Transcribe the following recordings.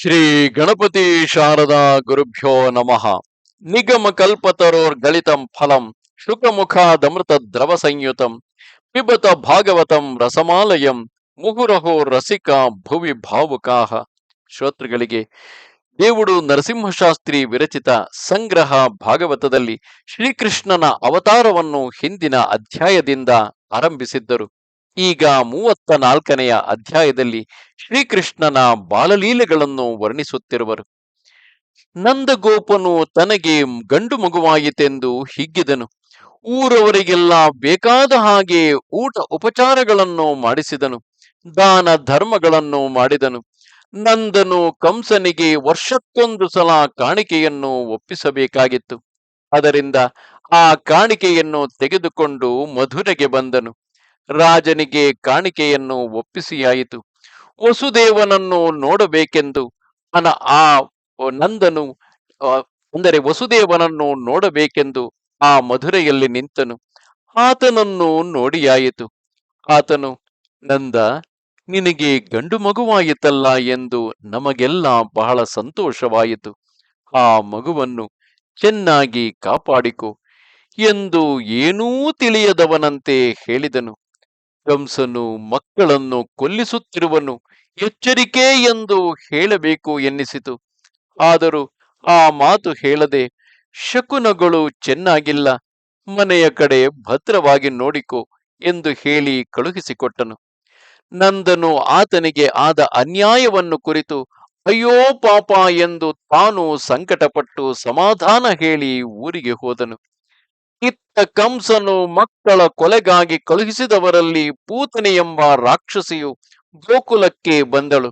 ಶ್ರೀ ಗಣಪತಿ ಶಾರದಾ ಗುರುಭ್ಯೋ ನಮಃ. ನಿಗಮ ಕಲ್ಪತರೋರ್ ಗಳಿತಂ ಫಲಂ ಶುಕಮುಖಾದಮೃತ ದ್ರವ ಸಂಯುತಂ, ಪಿಬತ ಭಾಗವತಂ ರಸಮಾಲಯಂ, ಮುಹುರಹೋ ರಸಿಕ ಭುವಿ ಭಾವುಕಾಹ ಶ್ರೋತೃಗಳಿಗೆ, ದೇವುಡು ನರಸಿಂಹಶಾಸ್ತ್ರಿ ವಿರಚಿತ ಸಂಗ್ರಹ ಭಾಗವತದಲ್ಲಿ ಶ್ರೀಕೃಷ್ಣನ ಅವತಾರವನ್ನು ಹಿಂದಿನ ಅಧ್ಯಾಯದಿಂದ ಆರಂಭಿಸಿದ್ದರು. ಈಗ ಮೂವತ್ತ ನಾಲ್ಕನೆಯ ಅಧ್ಯಾಯದಲ್ಲಿ ಶ್ರೀಕೃಷ್ಣನ ಬಾಲಲೀಲೆಗಳನ್ನು ವರ್ಣಿಸುತ್ತಿರುವರು. ನಂದಗೋಪನು ತನಗೆ ಗಂಡು ಮಗುವಾಯಿತೆಂದು ಹಿಗ್ಗಿದನು. ಊರವರಿಗೆಲ್ಲ ಬೇಕಾದ ಹಾಗೆ ಊಟ ಉಪಚಾರಗಳನ್ನು ಮಾಡಿಸಿದನು. ದಾನ ಧರ್ಮಗಳನ್ನು ಮಾಡಿದನು. ನಂದನು ಕಂಸನಿಗೆ ವರ್ಷಕ್ಕೊಂದು ಸಲ ಕಾಣಿಕೆಯನ್ನು ಒಪ್ಪಿಸಬೇಕಾಗಿತ್ತು. ಅದರಿಂದ ಆ ಕಾಣಿಕೆಯನ್ನು ತೆಗೆದುಕೊಂಡು ಮಧುರೆಗೆ ಬಂದನು. ರಾಜನಿಗೆ ಕಾಣಿಕೆಯನ್ನು ಒಪ್ಪಿಸಿಯಾಯಿತು. ವಸುದೇವನನ್ನು ನೋಡಬೇಕೆಂದು ಅನ ಆ ನಂದನು ಅಂದರೆ ವಸುದೇವನನ್ನು ನೋಡಬೇಕೆಂದು ಆ ಮಧುರೆಯಲ್ಲಿ ನಿಂತನು. ಆತನನ್ನು ನೋಡಿಯಾಯಿತು. ಆತನು, ನಂದ, ನಿನಗೆ ಗಂಡು ಮಗುವಾಯಿತಲ್ಲ ಎಂದು ನಮಗೆಲ್ಲ ಬಹಳ ಸಂತೋಷವಾಯಿತು. ಆ ಮಗುವನ್ನು ಚೆನ್ನಾಗಿ ಕಾಪಾಡಿಕೊ ಎಂದು ಏನೂ ತಿಳಿಯದವನಂತೆ ಹೇಳಿದನು. ಕಂಸನು ಮಕ್ಕಳನ್ನು ಕೊಲ್ಲಿಸುತ್ತಿರುವನು ಎಚ್ಚರಿಕೆ ಎಂದು ಹೇಳಬೇಕು ಎನ್ನಿಸಿತು. ಆದರೂ ಆ ಮಾತು ಹೇಳದೆ ಶಕುನಗಳು ಚೆನ್ನಾಗಿಲ್ಲ, ಮನೆಯ ಕಡೆ ಭದ್ರವಾಗಿ ನೋಡಿಕೊ ಎಂದು ಹೇಳಿ ಕಳುಹಿಸಿಕೊಟ್ಟನು. ನಂದನು ಆತನಿಗೆ ಆದ ಅನ್ಯಾಯವನ್ನು ಕುರಿತು, ಅಯ್ಯೋ ಪಾಪ ಎಂದು ತಾನು ಸಂಕಟಪಟ್ಟು ಸಮಾಧಾನ ಹೇಳಿ ಊರಿಗೆ ಹೋದನು. ಇತ್ತ ಕಂಸನು ಮಕ್ಕಳ ಕೊಲೆಗಾಗಿ ಕಳುಹಿಸಿದವರಲ್ಲಿ ಪೂತನೆ ಎಂಬ ರಾಕ್ಷಸಿಯು ಗೋಕುಲಕ್ಕೆ ಬಂದಳು.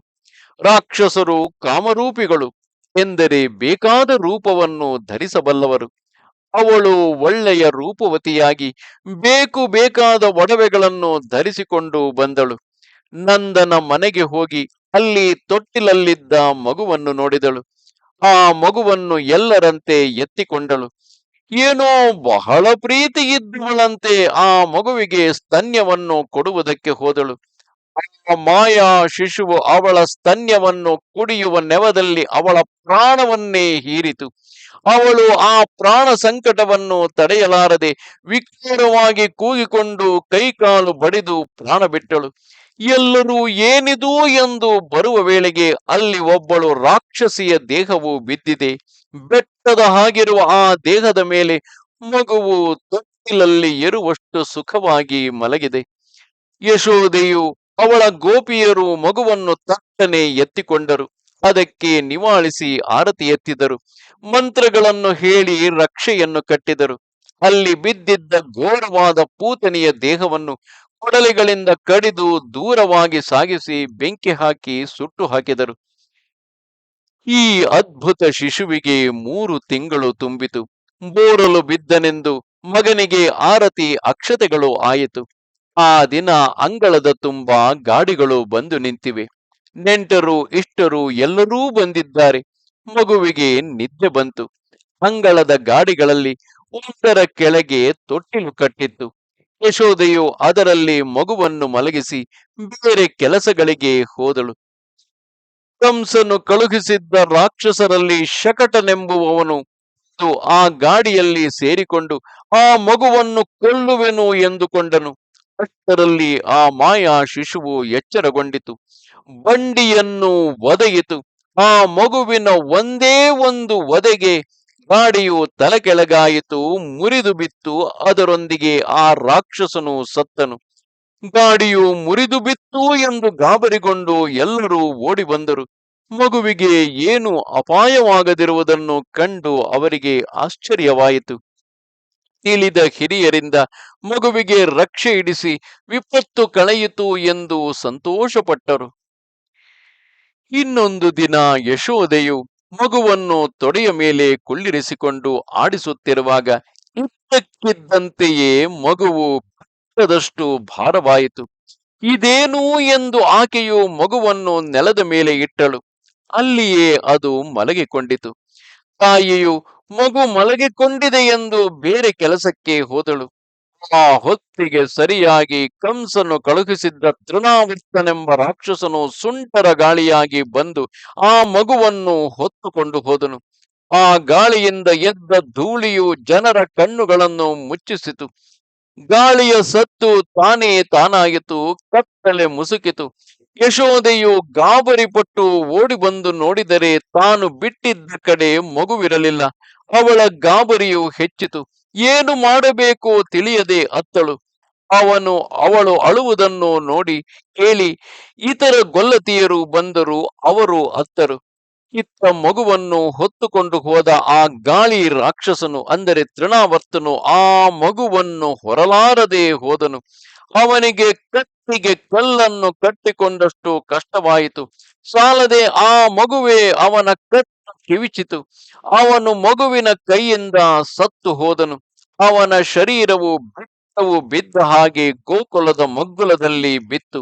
ರಾಕ್ಷಸರು ಕಾಮರೂಪಿಗಳು ಎಂದರೆ ಬೇಕಾದ ರೂಪವನ್ನು ಧರಿಸಬಲ್ಲವರು. ಅವಳು ಒಳ್ಳೆಯ ರೂಪವತಿಯಾಗಿ ಬೇಕು ಬೇಕಾದ ಒಡವೆಗಳನ್ನು ಧರಿಸಿಕೊಂಡು ಬಂದಳು. ನಂದನ ಮನೆಗೆ ಹೋಗಿ ಅಲ್ಲಿ ತೊಟ್ಟಿಲಲ್ಲಿದ್ದ ಮಗುವನ್ನು ನೋಡಿದಳು. ಆ ಮಗುವನ್ನು ಎಲ್ಲರಂತೆ ಎತ್ತಿಕೊಂಡಳು. ಏನೋ ಬಹಳ ಪ್ರೀತಿ ಇದ್ದವಳಂತೆ ಆ ಮಗುವಿಗೆ ಸ್ತನ್ಯವನ್ನು ಕೊಡುವುದಕ್ಕೆ ಹೋದಳು. ಆ ಮಾಯಾ ಶಿಶುವು ಅವಳ ಸ್ತನ್ಯವನ್ನು ಕುಡಿಯುವ ನೆವದಲ್ಲಿ ಅವಳ ಪ್ರಾಣವನ್ನೇ ಹೀರಿತು. ಅವಳು ಆ ಪ್ರಾಣ ಸಂಕಟವನ್ನು ತಡೆಯಲಾರದೆ ವಿಕಾರವಾಗಿ ಕೂಗಿಕೊಂಡು ಕೈಕಾಲು ಬಡಿದು ಪ್ರಾಣ ಬಿಟ್ಟಳು. ಎಲ್ಲರೂ ಏನಿದು ಎಂದು ಬರುವ ವೇಳೆಗೆ ಅಲ್ಲಿ ಒಬ್ಬಳು ರಾಕ್ಷಸಿಯ ದೇಹವು ಬಿದ್ದಿದೆ. ಬೆಟ್ಟದ ಹಾಗಿರುವ ಆ ದೇಹದ ಮೇಲೆ ಮಗುವು ತೊಟ್ಟಿಲಲ್ಲಿ ಇರುವಷ್ಟು ಸುಖವಾಗಿ ಮಲಗಿದೆ. ಯಶೋದೆಯು ಅವಳ ಗೋಪಿಯರು ಮಗುವನ್ನು ತಟ್ಟನೆ ಎತ್ತಿಕೊಂಡರು. ಅದಕ್ಕೆ ನಿವಾಳಿಸಿ ಆರತಿ ಎತ್ತಿದರು. ಮಂತ್ರಗಳನ್ನು ಹೇಳಿ ರಕ್ಷೆಯನ್ನು ಕಟ್ಟಿದರು. ಅಲ್ಲಿ ಬಿದ್ದಿದ್ದ ಘೋರವಾದ ಪೂತನಿಯ ದೇಹವನ್ನು ಕೊಡಲಿಗಳಿಂದ ಕಡಿದು ದೂರವಾಗಿ ಸಾಗಿಸಿ ಬೆಂಕಿ ಹಾಕಿ ಸುಟ್ಟು ಹಾಕಿದರು. ಈ ಅದ್ಭುತ ಶಿಶುವಿಗೆ ಮೂರು ತಿಂಗಳು ತುಂಬಿತು. ಬೋರಲು ಬಿದ್ದನೆಂದು ಮಗನಿಗೆ ಆರತಿ ಅಕ್ಷತೆಗಳು ಆಯಿತು. ಆ ದಿನ ಅಂಗಳದ ತುಂಬಾ ಗಾಡಿಗಳು ಬಂದು ನಿಂತಿವೆ. ನೆಂಟರು, ಇಷ್ಟರು ಎಲ್ಲರೂ ಬಂದಿದ್ದಾರೆ. ಮಗುವಿಗೆ ನಿದ್ದೆ ಬಂತು. ಅಂಗಳದ ಗಾಡಿಗಳಲ್ಲಿ ಒಂದರ ಕೆಳಗೆ ತೊಟ್ಟಿಲು ಕಟ್ಟಿತ್ತು. ಯಶೋದೆಯು ಅದರಲ್ಲಿ ಮಗುವನ್ನು ಮಲಗಿಸಿ ಬೇರೆ ಕೆಲಸಗಳಿಗೆ ಹೋದಳು. ಕಂಸನು ಕಳುಹಿಸಿದ್ದ ರಾಕ್ಷಸರಲ್ಲಿ ಶಕಟನೆಂಬುವವನು ಆ ಗಾಡಿಯಲ್ಲಿ ಸೇರಿಕೊಂಡು ಆ ಮಗುವನ್ನು ಕೊಲ್ಲುವೆನು ಎಂದುಕೊಂಡನು. ಅಷ್ಟರಲ್ಲಿ ಆ ಮಾಯಾ ಶಿಶುವು ಎಚ್ಚರಗೊಂಡಿತು. ಬಂಡಿಯನ್ನು ಒದೆಯಿತು ಆ ಮಗುವಿನ ಒಂದೇ ಒಂದು ಒದೆಗೆ ಗಾಡಿಯು ತಲೆಕೆಳಗಾಯಿತು ಮುರಿದು ಬಿತ್ತು. ಅದರೊಂದಿಗೆ ಆ ರಾಕ್ಷಸನು ಸತ್ತನು. ಗಾಡಿಯು ಮುರಿದು ಬಿತ್ತು ಎಂದು ಗಾಬರಿಗೊಂಡು ಎಲ್ಲರೂ ಓಡಿ ಬಂದರು. ಮಗುವಿಗೆ ಏನು ಅಪಾಯವಾಗದಿರುವುದನ್ನು ಕಂಡು ಅವರಿಗೆ ಆಶ್ಚರ್ಯವಾಯಿತು. ತಿಳಿದ ಹಿರಿಯರಿಂದ ಮಗುವಿಗೆ ರಕ್ಷೆ ಇಡಿಸಿ ವಿಪತ್ತು ಕಳೆಯಿತು ಎಂದು ಸಂತೋಷಪಟ್ಟರು. ಇನ್ನೊಂದು ದಿನ ಯಶೋದೆಯು ಮಗುವನ್ನು ತೊಡೆಯ ಮೇಲೆ ಕುಳ್ಳಿರಿಸಿಕೊಂಡು ಆಡಿಸುತ್ತಿರುವಾಗ ಇದ್ದಕ್ಕಿದ್ದಂತೆಯೇ ಮಗುವು ಪಕ್ಕದಷ್ಟು ಭಾರವಾಯಿತು. ಇದೇನು ಎಂದು ಆಕೆಯು ಮಗುವನ್ನು ನೆಲದ ಮೇಲೆ ಇಟ್ಟಳು. ಅಲ್ಲಿಯೇ ಅದು ಮಲಗಿಕೊಂಡಿತು. ತಾಯಿಯು ಮಗು ಮಲಗಿಕೊಂಡಿದೆ ಎಂದು ಬೇರೆ ಕೆಲಸಕ್ಕೆ ಹೋದಳು. ಆ ಹೊತ್ತಿಗೆ ಸರಿಯಾಗಿ ಕಂಸನು ಕಳುಹಿಸಿದ್ದ ತೃಣಾವರ್ತನೆಂಬ ರಾಕ್ಷಸನು ಸುಂಟರ ಗಾಳಿಯಾಗಿ ಬಂದು ಆ ಮಗುವನ್ನು ಹೊತ್ತುಕೊಂಡು ಹೋದನು. ಆ ಗಾಳಿಯಿಂದ ಎದ್ದ ಧೂಳಿಯು ಜನರ ಕಣ್ಣುಗಳನ್ನು ಮುಚ್ಚಿಸಿತು. ಗಾಳಿಯ ಸತ್ತು ತಾನೇ ತಾನಾಯಿತು, ಕತ್ತಲೆ ಮುಸುಕಿತು. ಯಶೋದೆಯು ಗಾಬರಿಪಟ್ಟು ಓಡಿ ಬಂದು ನೋಡಿದರೆ ತಾನು ಬಿಟ್ಟಿದ್ದ ಕಡೆ ಮಗುವಿರಲಿಲ್ಲ. ಅವಳ ಗಾಬರಿಯು ಹೆಚ್ಚಿತು. ಏನು ಮಾಡಬೇಕೋ ತಿಳಿಯದೆ ಅತ್ತಳು. ಅವನು ಅವಳು ಅಳುವುದನ್ನು ನೋಡಿ ಕೇಳಿ, ಇತರ ಗೊಲ್ಲತಿಯರು ಬಂದರು ಅವರು ಅತ್ತರು. ಇತ್ತ ಮಗುವನ್ನು ಹೊತ್ತುಕೊಂಡು ಹೋದ ಆ ಗಾಳಿ ರಾಕ್ಷಸನು, ಅಂದರೆ ತೃಣಾವರ್ತನು, ಆ ಮಗುವನ್ನು ಹೊರಲಾರದೆ ಹೋದನು. ಅವನಿಗೆ ಕತ್ತಿಗೆ ಕಲ್ಲನ್ನು ಕಟ್ಟಿಕೊಂಡಷ್ಟು ಕಷ್ಟವಾಯಿತು. ಸಾಲದೆ ಆ ಮಗುವೆ ಅವನ ಕತ್ತು ಕಿವಿಚಿತು. ಅವನು ಮಗುವಿನ ಕೈಯಿಂದ ಸತ್ತು ಹೋದನು. ಅವನ ಶರೀರವು ಬೆಟ್ಟವು ಬಿದ್ದ ಹಾಗೆ ಗೋಕುಲದ ಮಗ್ಗುಲದಲ್ಲಿ ಬಿತ್ತು.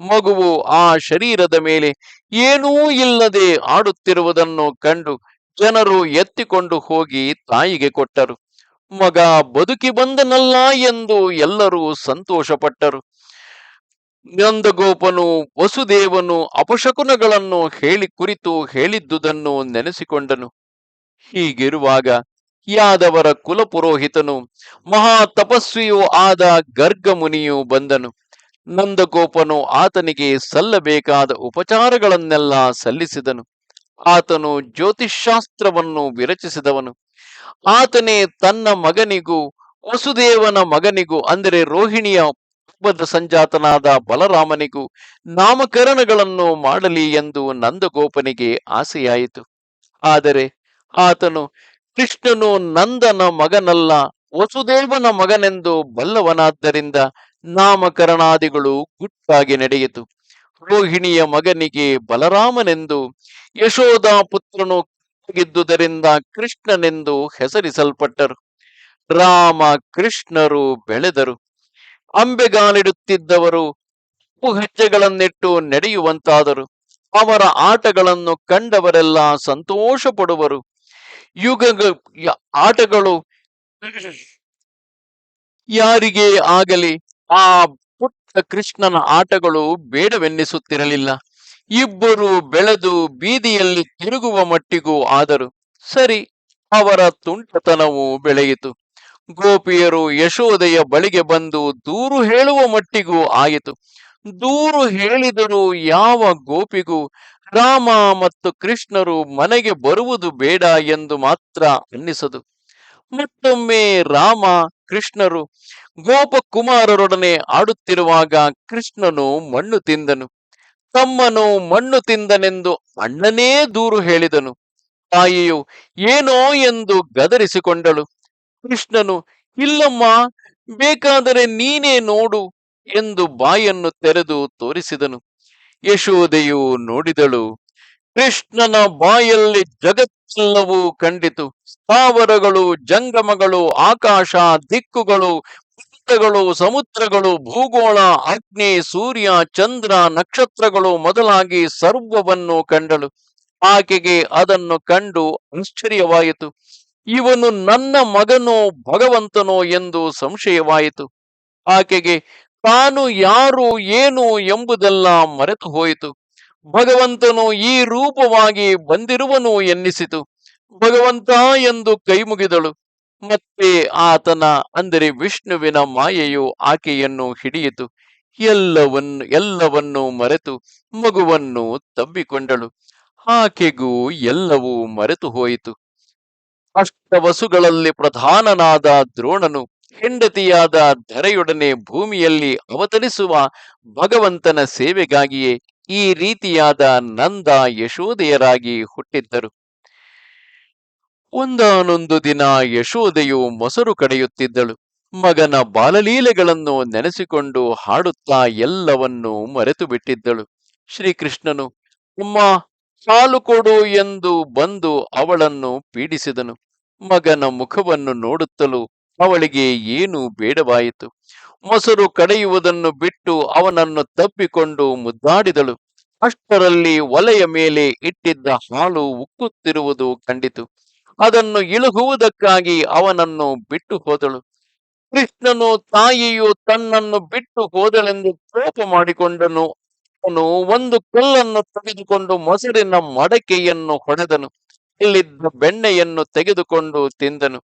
ಮಗುವು ಆ ಶರೀರದ ಮೇಲೆ ಏನೂ ಇಲ್ಲದೆ ಆಡುತ್ತಿರುವುದನ್ನು ಕಂಡು ಜನರು ಎತ್ತಿಕೊಂಡು ಹೋಗಿ ತಾಯಿಗೆ ಕೊಟ್ಟರು. ಮಗ ಬದುಕಿ ಬಂದನಲ್ಲ ಎಂದು ಎಲ್ಲರೂ ಸಂತೋಷಪಟ್ಟರು. ನಂದಗೋಪನು ವಸುದೇವನು ಅಪಶಕುನಗಳನ್ನು ಹೇಳಿ ಕುರಿತು ಹೇಳಿದ್ದುದನ್ನು ನೆನೆಸಿಕೊಂಡನು. ಹೀಗಿರುವಾಗ ಯಾದವರ ಕುಲಪುರೋಹಿತನು ಮಹಾ ತಪಸ್ವಿಯೂ ಆದ ಗರ್ಗಮುನಿಯು ಬಂದನು. ನಂದಗೋಪನು ಆತನಿಗೆ ಸಲ್ಲಬೇಕಾದ ಉಪಚಾರಗಳನ್ನೆಲ್ಲ ಸಲ್ಲಿಸಿದನು. ಆತನು ಜ್ಯೋತಿಷ್ಶಾಸ್ತ್ರವನ್ನು ವಿರಚಿಸಿದವನು. ಆತನೇ ತನ್ನ ಮಗನಿಗೂ, ವಸುದೇವನ ಮಗನಿಗೂ, ಅಂದರೆ ರೋಹಿಣಿಯ ಹಬ್ಬದ ಸಂಜಾತನಾದ ಬಲರಾಮನಿಗೂ ನಾಮಕರಣಗಳನ್ನು ಮಾಡಲಿ ಎಂದು ನಂದಗೋಪನಿಗೆ ಆಸೆಯಾಯಿತು. ಆದರೆ ಆತನು, ಕೃಷ್ಣನು ನಂದನ ಮಗನಲ್ಲ, ವಸುದೇವನ ಮಗನೆಂದು ಬಲ್ಲವನಾದ್ದರಿಂದ ನಾಮಕರಣಾದಿಗಳು ಗುಟ್ಟಾಗಿ ನಡೆಯಿತು. ರೋಹಿಣಿಯ ಮಗನಿಗೆ ಬಲರಾಮನೆಂದು ಯಶೋಧ ಪುತ್ರನು ಆಗಿದ್ದುದರಿಂದ ಕೃಷ್ಣನೆಂದು ಹೆಸರಿಸಲ್ಪಟ್ಟರು. ರಾಮ ಕೃಷ್ಣರು ಬೆಳೆದರು. ಅಂಬೆಗಾಲಿಡುತ್ತಿದ್ದವರು ಉಪ್ಪು ಹೆಜ್ಜೆಗಳನ್ನಿಟ್ಟು ನಡೆಯುವಂತಾದರು. ಅವರ ಆಟಗಳನ್ನು ಕಂಡವರೆಲ್ಲ ಸಂತೋಷ ಪಡುವರು ಯುಗ ಆಟಗಳು ಯಾರಿಗೆ ಆಗಲಿ ಆ ಪುಟ್ಟ ಕೃಷ್ಣನ ಆಟಗಳು ಬೇಡವೆನ್ನಿಸುತ್ತಿರಲಿಲ್ಲ. ಇಬ್ಬರು ಬೆಳೆದು ಬೀದಿಯಲ್ಲಿ ತಿರುಗುವ ಮಟ್ಟಿಗೂ ಆದರು. ಸರಿ, ಅವರ ತುಂಟತನವು ಬೆಳೆಯಿತು. ಗೋಪಿಯರು ಯಶೋದೆಯ ಬಳಿಗೆ ಬಂದು ದೂರು ಹೇಳುವ ಮಟ್ಟಿಗೂ ಆಯಿತು ದೂರು ಹೇಳಿದರೂ ಯಾವ ಗೋಪಿಗೂ ರಾಮ ಮತ್ತು ಕೃಷ್ಣರು ಮನೆಗೆ ಬರುವುದು ಬೇಡ ಎಂದು ಮಾತ್ರ ಅನ್ನಿಸದು. ಮತ್ತೊಮ್ಮೆ ರಾಮ, ಕೃಷ್ಣರು ಗೋಪಕುಮಾರರೊಡನೆ ಆಡುತ್ತಿರುವಾಗ ಕೃಷ್ಣನು ಮಣ್ಣು ತಿಂದನು. ತಮ್ಮನು ಮಣ್ಣು ತಿಂದನೆಂದು ಅಣ್ಣನೇ ದೂರು ಹೇಳಿದನು. ತಾಯಿಯು, ಏನೋ ಎಂದು ಗದರಿಸಿಕೊಂಡಳು. ಕೃಷ್ಣನು, ಇಲ್ಲಮ್ಮ, ಬೇಕಾದರೆ ನೀನೇ ನೋಡು ಎಂದು ಬಾಯನ್ನು ತೆರೆದು ತೋರಿಸಿದನು. ಯಶೋದೆಯು ನೋಡಿದಳು. ಕೃಷ್ಣನ ಬಾಯಲ್ಲಿ ಜಗತ್ತೆಲ್ಲವೂ ಕಂಡಿತು. ಸ್ಥಾವರಗಳು, ಜಂಗಮಗಳು, ಆಕಾಶ, ದಿಕ್ಕುಗಳು ಪರ್ವತಗಳು ಸಮುದ್ರಗಳು, ಭೂಗೋಳ, ಅಗ್ನಿ, ಸೂರ್ಯ, ಚಂದ್ರ, ನಕ್ಷತ್ರಗಳು ಮೊದಲಾಗಿ ಸರ್ವವನ್ನು ಕಂಡಳು. ಆಕೆಗೆ ಅದನ್ನು ಕಂಡು ಆಶ್ಚರ್ಯವಾಯಿತು. ಇವನು ನನ್ನ ಮಗನೋ ಭಗವಂತನೋ ಎಂದು ಸಂಶಯವಾಯಿತು. ಆಕೆಗೆ ತಾನು ಯಾರು, ಏನು ಎಂಬುದೆಲ್ಲ ಮರೆತು ಹೋಯಿತು ಭಗವಂತನು ಈ ರೂಪವಾಗಿ ಬಂದಿರುವನು ಎನ್ನಿಸಿತು. ಭಗವಂತ ಎಂದು ಕೈ ಮುಗಿದಳು ಮತ್ತೆ ಆತನ ಅಂದರೆ ವಿಷ್ಣುವಿನ ಮಾಯೆಯು ಆಕೆಯನ್ನು ಹಿಡಿಯಿತು. ಎಲ್ಲವನ್ನು ಎಲ್ಲವನ್ನೂ ಮರೆತು ಮಗುವನ್ನು ತಬ್ಬಿಕೊಂಡಳು. ಆಕೆಗೂ ಎಲ್ಲವೂ ಮರೆತು ಹೋಯಿತು. ಅಷ್ಟವಸುಗಳಲ್ಲಿ ಪ್ರಧಾನನಾದ ದ್ರೋಣನು ಹೆಂಡತಿಯಾದ ಧರೆಯೊಡನೆ ಭೂಮಿಯಲ್ಲಿ ಅವತರಿಸುವ ಭಗವಂತನ ಸೇವೆಗಾಗಿಯೇ ಈ ರೀತಿಯಾದ ನಂದ ಯಶೋದೆಯರಾಗಿ ಹುಟ್ಟಿದ್ದರು. ಒಂದಾನೊಂದು ದಿನ ಯಶೋದೆಯು ಮೊಸರು ಕಡೆಯುತ್ತಿದ್ದಳು. ಮಗನ ಬಾಲಲೀಲೆಗಳನ್ನು ನೆನೆಸಿಕೊಂಡು ಹಾಡುತ್ತಾ ಎಲ್ಲವನ್ನೂ ಮರೆತು ಬಿಟ್ಟಿದ್ದಳು. ಶ್ರೀಕೃಷ್ಣನು ಅಮ್ಮ ಹಾಲು ಕೊಡು ಎಂದು ಬಂದು ಅವಳನ್ನು ಪೀಡಿಸಿದನು. ಮಗನ ಮುಖವನ್ನು ನೋಡುತ್ತಲೂ ಅವಳಿಗೆ ಏನು ಬೇಡವಾಯಿತು. ಮೊಸರು ಕಡೆಯುವುದನ್ನು ಬಿಟ್ಟು ಅವನನ್ನು ತಪ್ಪಿಕೊಂಡು ಮುದ್ದಾಡಿದಳು. ಅಷ್ಟರಲ್ಲಿ ಒಲೆಯ ಮೇಲೆ ಇಟ್ಟಿದ್ದ ಹಾಲು ಉಕ್ಕುತ್ತಿರುವುದು ಕಂಡಿತು. ಅದನ್ನು ಇಳುಹುವುದಕ್ಕಾಗಿ ಅವನನ್ನು ಬಿಟ್ಟು ಹೋದಳು. ಕೃಷ್ಣನು ತಾಯಿಯು ತನ್ನನ್ನು ಬಿಟ್ಟು ಹೋದಳೆಂದು ಕೋಪ ಮಾಡಿಕೊಂಡನು. ಅವನು ಒಂದು ಕಲ್ಲನ್ನು ತೆಗೆದುಕೊಂಡು ಮೊಸರಿನ ಮಡಕೆಯನ್ನು ಹೊಡೆದನು. ಇಲ್ಲಿದ್ದ ಬೆಣ್ಣೆಯನ್ನು ತೆಗೆದುಕೊಂಡು ತಿಂದನು.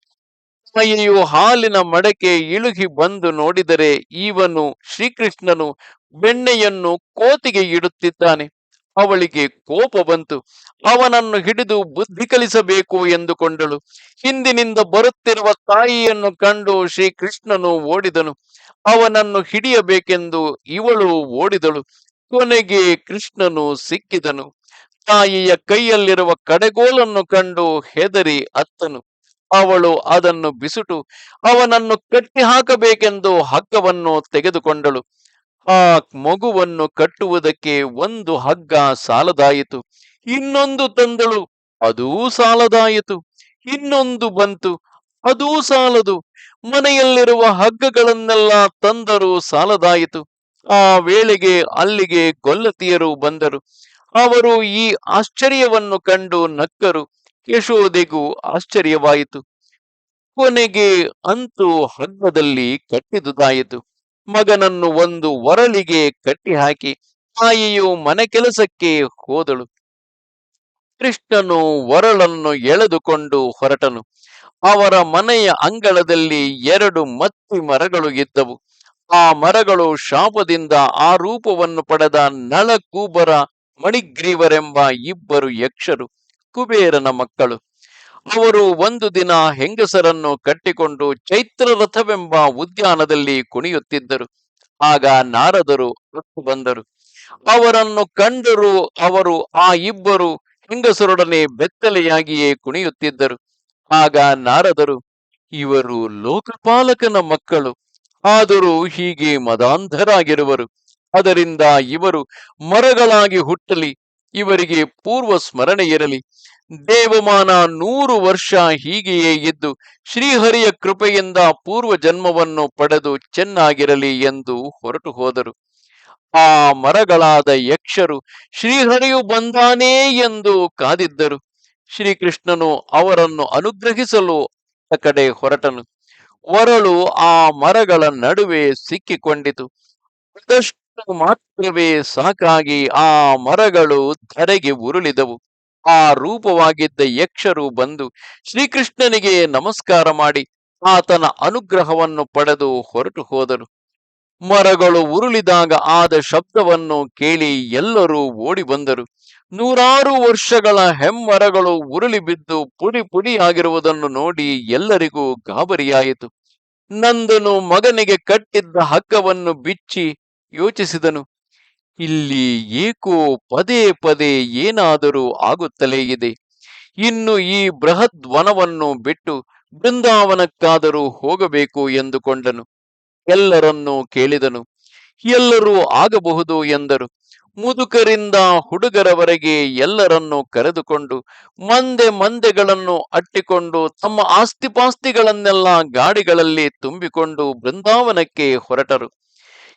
ತಾಯಿಯು ಹಾಲಿನ ಮಡಕೆ ಇಳುಗಿ ಬಂದು ನೋಡಿದರೆ ಇವನು ಶ್ರೀಕೃಷ್ಣನು ಬೆಣ್ಣೆಯನ್ನು ಕೋತಿಗೆ ಇಡುತ್ತಿದ್ದಾನೆ. ಅವಳಿಗೆ ಕೋಪ ಬಂತು. ಅವನನ್ನು ಹಿಡಿದು ಬುದ್ಧಿ ಕಲಿಸಬೇಕು ಎಂದುಕೊಂಡಳು. ಹಿಂದಿನಿಂದ ಬರುತ್ತಿರುವ ತಾಯಿಯನ್ನು ಕಂಡು ಶ್ರೀಕೃಷ್ಣನು ಓಡಿದನು. ಅವನನ್ನು ಹಿಡಿಯಬೇಕೆಂದು ಇವಳು ಓಡಿದಳು. ಕೊನೆಗೆ ಕೃಷ್ಣನು ಸಿಕ್ಕಿದನು. ತಾಯಿಯ ಕೈಯಲ್ಲಿರುವ ಕಡೆಗೋಲನ್ನು ಕಂಡು ಹೆದರಿ ಅತ್ತನು. ಅವಳು ಅದನ್ನು ಬಿಸುಟು. ಅವನನ್ನು ಕಟ್ಟಿ ಹಾಕಬೇಕೆಂದು ಹಗ್ಗವನ್ನು ತೆಗೆದುಕೊಂಡಳು. ಆ ಮಗುವನ್ನು ಕಟ್ಟುವುದಕ್ಕೆ ಒಂದು ಹಗ್ಗ ಸಾಲದಾಯಿತು. ಇನ್ನೊಂದು ತಂದಳು, ಅದೂ ಸಾಲದಾಯಿತು. ಇನ್ನೊಂದು ಬಂತು, ಅದೂ ಸಾಲದು. ಮನೆಯಲ್ಲಿರುವ ಹಗ್ಗಗಳನ್ನೆಲ್ಲ ತಂದರು ಸಾಲದಾಯಿತು. ಆ ವೇಳೆಗೆ ಅಲ್ಲಿಗೆ ಗೊಲ್ಲತಿಯರು ಬಂದರು. ಅವರು ಈ ಆಶ್ಚರ್ಯವನ್ನು ಕಂಡು ನಕ್ಕರು. ಯಶೋದೆಗೂ ಆಶ್ಚರ್ಯವಾಯಿತು. ಕೊನೆಗೆ ಅಂತೂ ಹಗ್ಗದಲ್ಲಿ ಕಟ್ಟಿದುದಾಯಿತು. ಮಗನನ್ನು ಒಂದು ಒರಳಿಗೆ ಕಟ್ಟಿಹಾಕಿ ತಾಯಿಯು ಮನೆ ಕೆಲಸಕ್ಕೆ ಹೋದಳು. ಕೃಷ್ಣನು ಒರಳನ್ನು ಎಳೆದುಕೊಂಡು ಹೊರಟನು. ಅವರ ಮನೆಯ ಅಂಗಳದಲ್ಲಿ ಎರಡು ಮತ್ತಿ ಮರಗಳು ಇದ್ದವು. ಆ ಮರಗಳು ಶಾಪದಿಂದ ಆ ರೂಪವನ್ನು ಪಡೆದ ನಳಕೂಬರ ಮಣಿಗ್ರೀವರೆಂಬ ಇಬ್ಬರು ಯಕ್ಷರು, ಕುಬೇರನ ಮಕ್ಕಳು. ಅವರು ಒಂದು ದಿನ ಹೆಂಗಸರನ್ನು ಕಟ್ಟಿಕೊಂಡು ಚೈತ್ರ ರಥವೆಂಬ ಉದ್ಯಾನದಲ್ಲಿ ಕುಣಿಯುತ್ತಿದ್ದರು. ಆಗ ನಾರದರು ಬಂದರು. ಅವರನ್ನು ಕಂಡರು ಅವರು ಆ ಇಬ್ಬರು ಹೆಂಗಸರೊಡನೆ ಬೆತ್ತಲೆಯಾಗಿಯೇ ಕುಣಿಯುತ್ತಿದ್ದರು. ಆಗ ನಾರದರು, ಇವರು ಲೋಕಪಾಲಕನ ಮಕ್ಕಳು. ಆದರೂ ಹೀಗೆ ಮದಾಂಧರಾಗಿರುವರು. ಅದರಿಂದ ಇವರು ಮರಗಳಾಗಿ ಹುಟ್ಟಲಿ. ಇವರಿಗೆ ಪೂರ್ವ ಸ್ಮರಣೆ ಇರಲಿ. ದೇವಮಾನ ನೂರು ವರ್ಷ ಹೀಗೆಯೇ ಇದ್ದು ಶ್ರೀಹರಿಯ ಕೃಪೆಯಿಂದ ಪೂರ್ವ ಜನ್ಮವನ್ನು ಪಡೆದು ಚೆನ್ನಾಗಿರಲಿ ಎಂದು ಹೊರಟು ಹೋದರು. ಆ ಮರಗಳಾದ ಯಕ್ಷರು ಶ್ರೀಹರಿಯು ಬಂದಾನೇ ಎಂದು ಕಾದಿದ್ದರು. ಶ್ರೀಕೃಷ್ಣನು ಅವರನ್ನು ಅನುಗ್ರಹಿಸಲು ಕಡೆ ಹೊರಟನು. ಒರಳು ಆ ಮರಗಳ ನಡುವೆ ಸಿಕ್ಕಿಕೊಂಡಿತು. ಮಾತ್ರವೇ ಸಾಕಾಗಿ ಆ ಮರಗಳು ಧರೆಗೆ ಉರುಳಿದವು. ಆ ರೂಪವಾಗಿದ್ದ ಯಕ್ಷರು ಬಂದು ಶ್ರೀಕೃಷ್ಣನಿಗೆ ನಮಸ್ಕಾರ ಮಾಡಿ ಆತನ ಅನುಗ್ರಹವನ್ನು ಪಡೆದು ಹೊರಟು ಹೋದರು. ಮರಗಳು ಉರುಳಿದಾಗ ಆದ ಶಬ್ದವನ್ನು ಕೇಳಿ ಎಲ್ಲರೂ ಓಡಿ ಬಂದರು. ನೂರಾರು ವರ್ಷಗಳ ಹೆಮ್ಮರಗಳು ಉರುಳಿ ಬಿದ್ದು ಪುಡಿ ಪುಡಿಯಾಗಿರುವುದನ್ನು ನೋಡಿ ಎಲ್ಲರಿಗೂ ಗಾಬರಿಯಾಯಿತು. ನಂದನು ಮಗನಿಗೆ ಕಟ್ಟಿದ್ದ ಹಗ್ಗವನ್ನು ಬಿಚ್ಚಿ ಯೋಚಿಸಿದನು. ಇಲ್ಲಿ ಏಕೋ ಪದೇ ಪದೇ ಏನಾದರೂ ಆಗುತ್ತಲೇ ಇದೆ. ಇನ್ನು ಈ ಬೃಹದ್ ವನವನ್ನು ಬಿಟ್ಟು ಬೃಂದಾವನಕ್ಕಾದರೂ ಹೋಗಬೇಕು ಎಂದುಕೊಂಡನು. ಎಲ್ಲರನ್ನೂ ಕೇಳಿದನು. ಎಲ್ಲರೂ ಆಗಬಹುದು ಎಂದರು. ಮುದುಕರಿಂದ ಹುಡುಗರವರೆಗೆ ಎಲ್ಲರನ್ನೂ ಕರೆದುಕೊಂಡು ಮಂದೆ ಮಂದೆಗಳನ್ನು ಅಟ್ಟಿಕೊಂಡು ತಮ್ಮ ಆಸ್ತಿಪಾಸ್ತಿಗಳನ್ನೆಲ್ಲ ಗಾಡಿಗಳಲ್ಲಿ ತುಂಬಿಕೊಂಡು ಬೃಂದಾವನಕ್ಕೆ ಹೊರಟರು.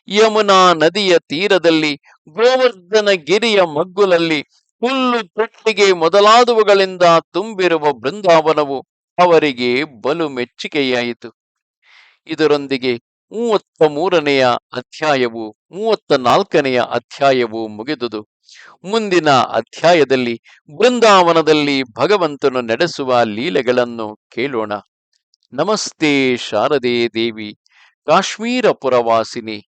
ಯಮುನಾ ನದಿಯ ತೀರದಲ್ಲಿ ಗೋವರ್ಧನ ಗಿರಿಯ ಮಗ್ಗುಲಲ್ಲಿ ಹುಲ್ಲು ತೊಟ್ಟಿಗೆ ಮೊದಲಾದವುಗಳಿಂದ ತುಂಬಿರುವ ಬೃಂದಾವನವು ಅವರಿಗೆ ಬಲು ಮೆಚ್ಚುಗೆಯಾಯಿತು. ಇದರೊಂದಿಗೆ ಮೂವತ್ತ ಮೂರನೆಯ ಅಧ್ಯಾಯವು ಮೂವತ್ತ ನಾಲ್ಕನೆಯ ಅಧ್ಯಾಯವು ಮುಗಿದುದು. ಮುಂದಿನ ಅಧ್ಯಾಯದಲ್ಲಿ ಬೃಂದಾವನದಲ್ಲಿ ಭಗವಂತನು ನಡೆಸುವ ಲೀಲೆಗಳನ್ನು ಕೇಳೋಣ. ನಮಸ್ತೆ ಶಾರದೆ ದೇವಿ, ಕಾಶ್ಮೀರ ಪುರವಾಸಿನಿ.